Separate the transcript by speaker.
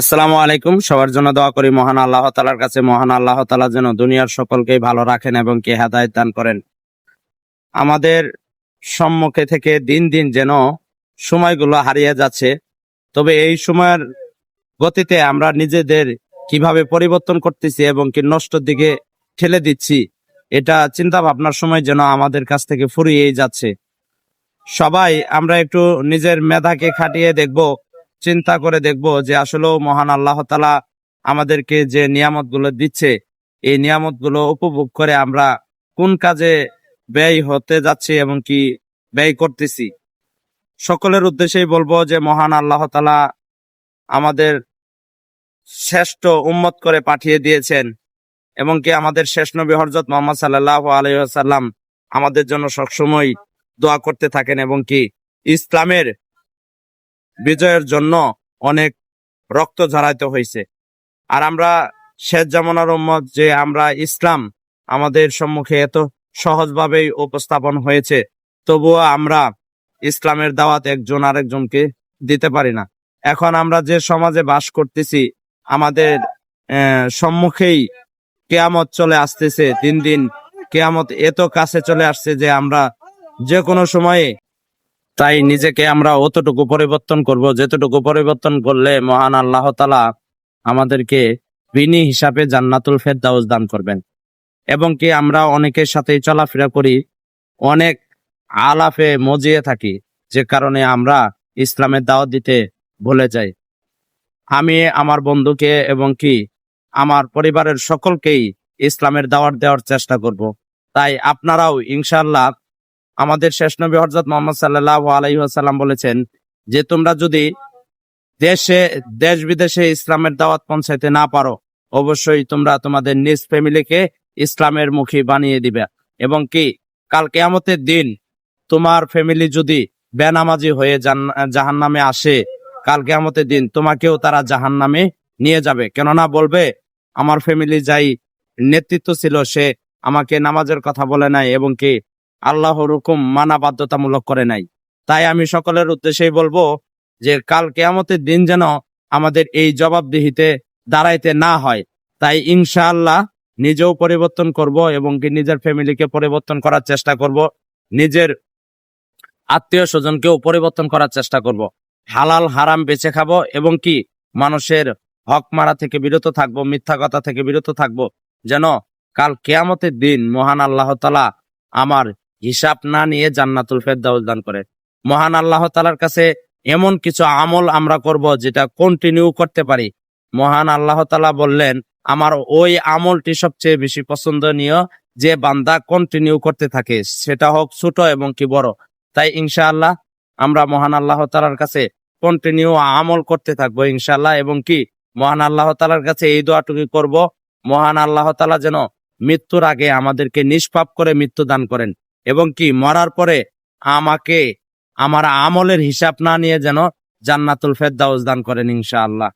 Speaker 1: আসসালামু আলাইকুম। সবার জন্য দোয়া করি, মহান আল্লাহ তালার কাছে। মহান আল্লাহ তালা যেন দুনিয়ার সকলকেই ভালো রাখেন এবং কে হেদায়ত দান করেন। আমাদের সম্মুখে থেকে দিন দিন যেন সময়গুলো হারিয়ে যাচ্ছে। তবে এই সময়ের গতিতে আমরা নিজেদের কীভাবে পরিবর্তন করতেছি এবং কি নষ্টর দিকে ঠেলে দিচ্ছি, এটা চিন্তা ভাবনার সময় যেন আমাদের কাছ থেকে ফুরিয়েই যাচ্ছে। সবাই আমরা একটু নিজের মেধাকে খাটিয়ে দেখব। চিন্তা করে দেখব যে আসলেও মহান আল্লাহ তালা আমাদেরকে যে নিয়ামতগুলো দিচ্ছে, এই নিয়ামতগুলো উপভোগ করে আমরা কোন কাজে ব্যয় হতে যাচ্ছি এবং কি ব্যয় করতেছি। সকলের উদ্দেশ্যেই বলব যে মহান আল্লাহ তালা আমাদের শ্রেষ্ঠ উম্মত করে পাঠিয়ে দিয়েছেন এবং কি আমাদের শেষ নবী হরজত মোহাম্মদ সাল্লাহ আলহাম আমাদের জন্য সবসময় দোয়া করতে থাকেন এবং কি ইসলামের বিজয়ের জন্য অনেক রক্ত ঝরাইতে হয়েছে আর আমরা শেষ জামানার উম্মত যে আমরা ইসলাম আমাদের সম্মুখে এত সহজভাবেই উপস্থাপন হয়েছে, তবুও আমরা ইসলামের দাওয়াত একজন আরেকজনকে দিতে পারি না। এখন আমরা যে সমাজে বাস করতেছি, আমাদের সম্মুখেই কেয়ামত চলে আসতেছে, দিন দিন কেয়ামত এত কাছে চলে আসছে যে আমরা যে কোনো সময়ে তাই নিজেকে আমরা অতটুকু পরিবর্তন করব। যেতটুকু পরিবর্তন করলে মহান আল্লাহ তালা আমাদেরকে বিনি হিসাবে জান্নাতুল ফেরদাউস দান করবেন। এবং কি আমরা অনেকের সাথে চলাফেরা করি, অনেক আলাফে মজিয়ে থাকি, যে কারণে আমরা ইসলামের দাওয়াত দিতে ভুলে যাই। আমি, আমার বন্ধুকে এবং কি আমার পরিবারের সকলকেই ইসলামের দাওয়াত দেওয়ার চেষ্টা করব। তাই আপনারাও ইনশাল্লাহ আমাদের শেষ নবী হজরত মোহাম্মদ সাল্লাহ আলাইসাল্লাম বলেছেন যে তোমরা যদি দেশে দেশ বিদেশে ইসলামের দাওয়াত পৌঁছাইতে না পারো, অবশ্যই তোমরা তোমাদের নিজ ফ্যামিলিকে ইসলামের মুখী বানিয়ে দিবে। এবং কি, কাল কেয়ামতের দিন তোমার ফ্যামিলি যদি বেনামাজি হয়ে জাহান নামে আসে, কাল কেয়ামতের দিন তোমাকেও তারা জাহান নামে নিয়ে যাবে। কেননা বলবে, আমার ফ্যামিলি যাই নেতৃত্ব ছিল, সে আমাকে নামাজের কথা বলে নাই। এবং কি আল্লাহর হুকুম মানা বাধ্যতামূলক করে নাই। তাই আমি সকলের উদ্দেশ্যেই বলব যে কাল কেয়ামতের দিন যেন আমাদের এই জবাবদিহিতে দাঁড়াইতে না হয়। তাই ইনশাআল্লাহ নিজেও পরিবর্তন করব এবং কি নিজের ফ্যামিলিকে পরিবর্তন করার চেষ্টা করব। নিজের আত্মীয় স্বজনকেও পরিবর্তন করার চেষ্টা করব। হালাল হারাম বেঁচে খাব এবং কি মানুষের হক মারা থেকে বিরত থাকব, মিথ্যা কথা থেকে বিরত থাকব। যেন কাল কেয়ামতের দিন মহান আল্লাহ তালা আমার হিসাব না নিয়ে জান্নাতুল ফেরদাউস দান করে। মহান আল্লাহ তালার কাছে এমন কিছু আমল আমরা করব যেটা কন্টিনিউ করতে পারি। মহান আল্লাহ তালা বললেন, আমার ওই আমলটি সবচেয়ে বেশি পছন্দনীয় যে বান্দা কন্টিনিউ করতে থাকে, সেটা হোক ছোট এবং কি বড়। তাই ইনশাআল্লাহ আমরা মহান আল্লাহ তালার কাছে কন্টিনিউ আমল করতে থাকব ইনশাআল্লাহ এবং কি মহান আল্লাহ তালার কাছে এই দোয়াটুকু করব, মহান আল্লাহ তালা যেন মৃত্যুর আগে আমাদেরকে নিষ্পাপ করে মৃত্যু দান করেন। এবং কি মরার পরে আমাকে, আমার আমলের হিসাব না নিয়ে যেন জান্নাতুল ফেরদাউস দান করেন ইনশাআল্লাহ।